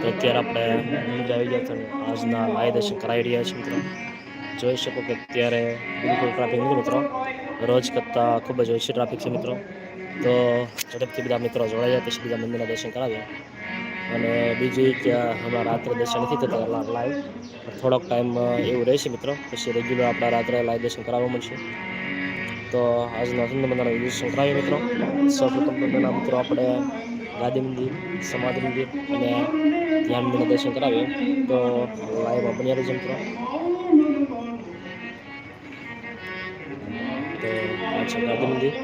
તો અત્યારે આપણે ઊંઝ આવી ગયા છે આજના લાય દર્શન કરાવી રહ્યા છીએ મિત્રો. જોઈ શકો કે અત્યારે બિલકુલ ટ્રાફિક નથી મિત્રો. રોજ કરતાં ખૂબ જ ઓછી ટ્રાફિક છે મિત્રો. તો ઝડપથી બધા મિત્રો જોડાઈ જાય પછી બીજા મંદિરના દર્શન કરાવ્યા. અને બીજું કે હમણાં રાત્રે દર્શન નથી થતા લાઈવ થોડોક ટાઈમ એવું રહેશે મિત્રો. પછી રેગ્યુલર આપણા રાત્રે લાઈવ દર્શન કરાવવા મળશે. તો આજના સુંદર મંદિરના દર્શન કરાવીએ મિત્રો. સૌપ્રથમ તો મિત્રો આપણે ગાંધી મંદિર સમાધિ મંદિર અને ધ્યાન મંદિરના દર્શન કરાવીએ. તો લાઈવમાં બન્યા રહેજો મિત્રો તો આ છે ગાંધી મંદિર.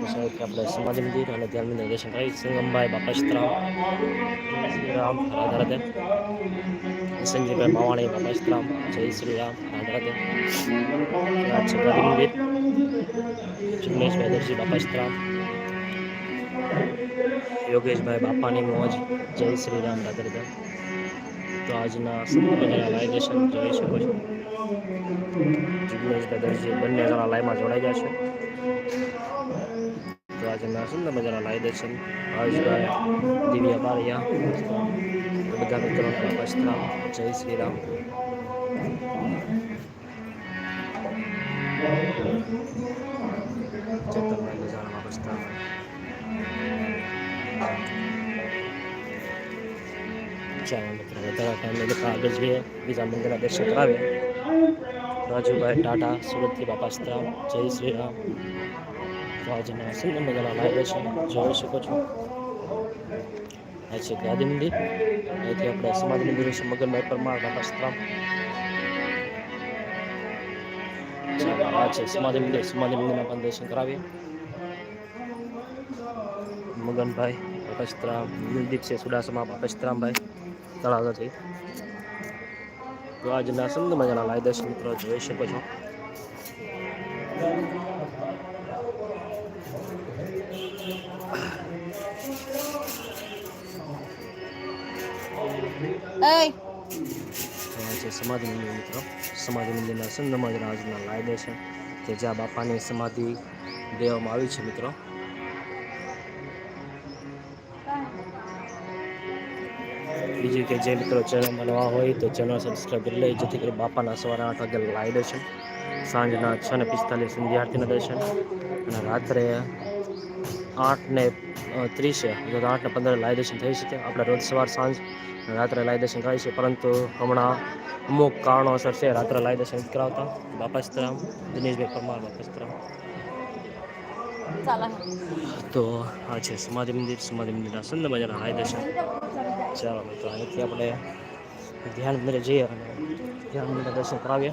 પછી આપણે સમાધિ મંદિર અને ધ્યાન મંદિર દર્શન કરાવી સંગમભાઈ બાપાશ્રામ શ્રી રામ રાધા રાધે સંજયભાઈ માવાણી બાપાશ્રામ જય શ્રી રામ રાધા રાધે આ છે ગાંધી મંદિર. જિગ્નેશભાઈ દરજી બાપાશ્રામ યોગેશભાઈ બાપાની મોજ. જય શ્રી રામ રાધા રાધા તો આજના સંપૂર્ણ લાઈવ દર્શન જોઈ શકો છો. જિગ્નેશભાઈ દરજી બંને જણા લાઈવમાં જોડાઈ છે. તો આજના સુંદર મજાના લાઈવ દર્શન હર્ષભાઈ દિવ્ય બારિયા બધા મિત્રો બાપાશ્રામ જય શ્રી રામ ચેતનભાઈ મજાના બાપાશ્રામ ચાલો મિત્રો વધારે ટાઈમ લોકો આગળ જઈએ બીજા મંદિરના દર્શન કરાવે રાજુભાઈ ટાટા સુરતથી બાપાશ્રામ જય શ્રી રામ તો આજના સુંદર મજાના લાઈવ દર્શન જોઈ શકો છો આ છે ગાંધી મંદિર અહીંથી આપણે સમાધિ મંદિર છે મગનભાઈ પરમાર બાપાશ્રામ ચાલો આ છે સમાધિ મંદિર સમાધિ મંદિરના પણ દર્શન કરાવીએ મગનભાઈ બાપસ્તરામ દિલદીપ છે સુડાસમા બાપસ્તરામભાઈ તળાવથી. તો આજના સુંદર મજાના લાય મિત્રો જોઈ શકો છો. છે સમાધિ મંદિર મિત્રો. સમાધિ મંદિરના સુંદર મજાના આજના લાયદે છે. કે જ્યાં બાપાની સમાધિ દેવામાં આવી છે મિત્રો. બીજું કે જે મિત્રો ચેનલ બનવા હોય તો ચેનલ સબસ્ક્રાઈબ કરી લે, જેથી કરી બાપાના સવારે આઠ વાગે લાઈ દર્શન સાંજના છ ને પિસ્તાલીસ વિદ્યાર્થીના દર્શન. અને રાત્રે આઠ ને ત્રીસે આઠ ને પંદરે લાઈ દર્શન થઈ શકે. આપણે રોજ સવાર, સાંજ રાત્રે લાઈ દર્શન કરાવીએ છીએ પરંતુ હમણાં અમુક કારણોસર છે, રાત્રે લાઈ દર્શન કરાવતા. બાપાસ્તરામ દિનેશભાઈ પરમાર બાપાસ્તરામ તો આ છે સમાધિ મંદિર, સમાધિ મંદિરના સુંદર મજાના હાય દર્શન. ચાલો મિત્રો, અહીંથી આપણે ધ્યાન મંદિરે જઈએ અને ધ્યાન મંદિરના દર્શન કરાવીએ.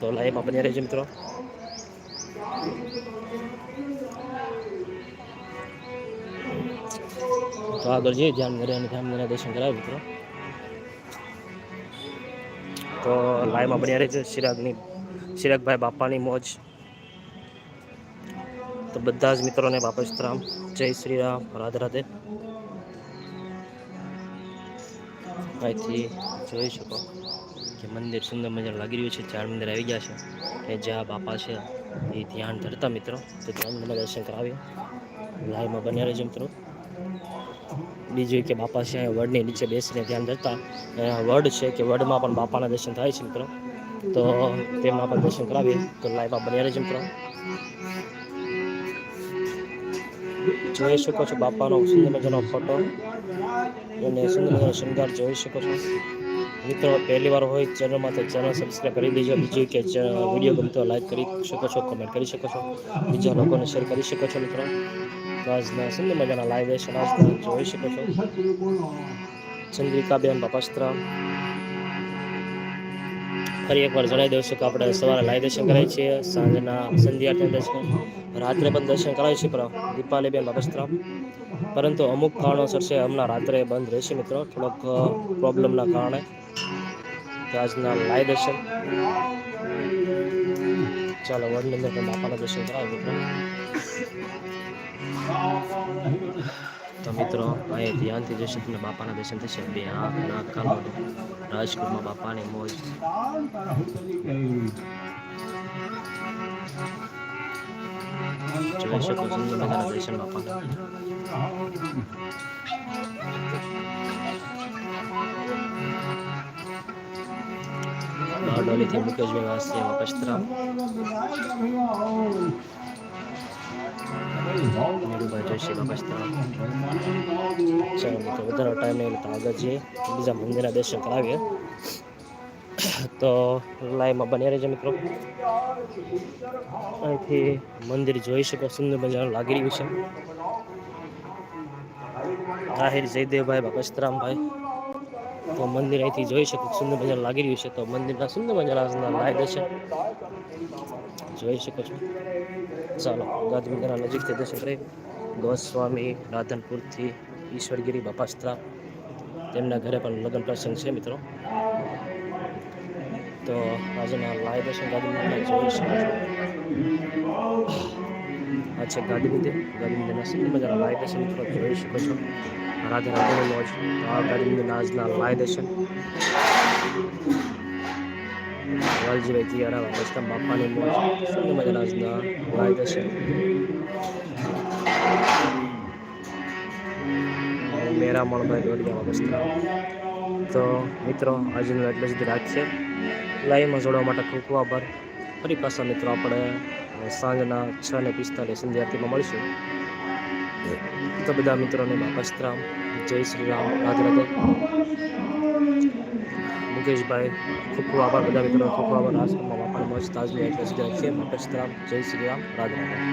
તો લાઈવમાં બન્યા રહેજો મિત્રો. તો આગળ જઈએ ધ્યાન મંદિરે અને ધ્યાન મંદિરના દર્શન કરાવીએ મિત્રો. તો લાઈવમાં બન્યા રહેજો. ચિરાગની ચિરાગભાઈ બાપાની મોજ તો બધા જ મિત્રોને બાપસ્તરામ જય શ્રી રામ. રાધે રાધે. અહીંથી જોઈ શકો કે મંદિર સુંદર મજા લાગી રહ્યું છે. ચાર મંદિર આવી ગયા છે. અને જ્યાં બાપા છે. એ ધ્યાન ધરતા મિત્રો. તો ધ્યાન મને દર્શન કરાવીએ. લાઈવમાં બન્યા રહેજો મિત્રો. બીજું કે બાપા છે, અહીંયા વડની નીચે બેસીને ધ્યાન ધરતા. વડ છે કે વડમાં પણ બાપાના દર્શન થાય છે મિત્રો. તો તેમના પણ દર્શન કરાવીએ. તો લાઈવમાં બન્યા રહેજો મિત્રો. જોઈ શકો છો બાપાનો સુંદર મજાનો ફોટો અને સુંદર મજાનો શૃંગાર જોઈ શકો છો. મિત્રો, પહેલી વાર હોય ચેનલમાં તો ચેનલ સબસ્ક્રાઈબ કરી દેજો. બીજું કે વીડિયો ગમતો લાઈક કરી શકો છો કમેન્ટ કરી શકો છો. બીજા લોકોને શેર કરી શકો છો, મિત્રો. આજના સુંદર મજાના લાઈવ આજના જોઈ શકો છો. ચંદ્રિકાબેન બાપાસ્ત્રામ ફરી એકવાર જણાવી દઉં છું કે આપણે સવારે લાઈવ દર્શન કરાવીએ છીએ સાંજના સંધ્યા દર્શન રાત્રે પણ દર્શન કરાવીએ છીએ પણ દીપાલીબેન બાપસ્ત્રામ પરંતુ અમુક કારણોસર છે, હમણાં રાત્રે બંધ રહેશે મિત્રો, થોડોક પ્રોબ્લેમના કારણે. તો આજના લાઈવ દર્શન. ચાલો વડની અંદર પણ બાપાના દર્શન કરાવે મિત્રો. તો મિત્રો અહીં ધ્યાનથી જોશે તમને બાપાના દર્શન થશે બે આંખ નાક કાનો રાજકોટમાં બાપાની મોજ જોઈ શકો સુંદર મજાના દર્શન બાપાના બારડોલીથી મુકેશભાઈ વાસિયા પશ્ચિમ વાપસ્તરા નીરુભાઈ જોશી વાપસ્તરા ચાલો મિત્રો વધારે ટાઈમ નહીં તો આગળ જઈએ બીજા મંદિરના દર્શન કરાવીએ તો લાઈવમાં બન્યા રહેજો મિત્રો અહીંથી મંદિર જોઈ શકો સુંદર મજાનું લાગી રહ્યું છે આહિર જયદેવભાઈ બકસ્તરામભાઈ તો મંદિર અહીંથી જોઈ શકો સુંદર મજાનું લાગી રહ્યું છે તો મંદિરના સુંદર મજાના લાઈ છે જોઈ શકો છો ચાલો ગાંધીનગરના નજીકથી દર્શન કરી ગોસ્વામી રાધનપુરથી ઈશ્વરગીરી બાપાસ્ત્રા તેમના ઘરે પણ લગ્ન પ્રસંગ છે, મિત્રો. તો આજના લાઈવ દર્શન ગાંધીનગરના જોઈ શકો છો. આ છે ગાંધી મંદિર. ગાંધી મંદિરના સુંદર મજાના લાઈવ દર્શન મિત્રો જોઈ શકો છો. રાધે રાધેની મોજ. તો આ ગાંધી મંદિરના આજના લાઈવ દર્શન. વાલજીભાઈ તિયારા વસ્તમ બાપાની મોજ. સુંદર મજાના આજના લાઈવ દર્શન મેરામણભાઈ દોડિયા વસ્ત્ર તો મિત્રો, આજનું એટલે સુધી રાખીએ લાઈવમાં જોડવા માટે ખૂબ ખૂબ આભાર. ફરી પાછા મિત્રો આપણે સાંજના છ ને પિસ્તાલીસ સંધ્યાતીમાં મળીશું. તો બધા મિત્રોને બાપસ્તરામ જય શ્રી રામ રાધે રાધે મુકેશભાઈ ખૂબ ખૂબ આભાર બધા મિત્રો ખૂબ ખૂબ આભાર આશ્રમમાં બાપાની મોજ તાજની એટલે સુધી રાખીએ બાપસ્તરામ જય શ્રી રામ રાધે રાધે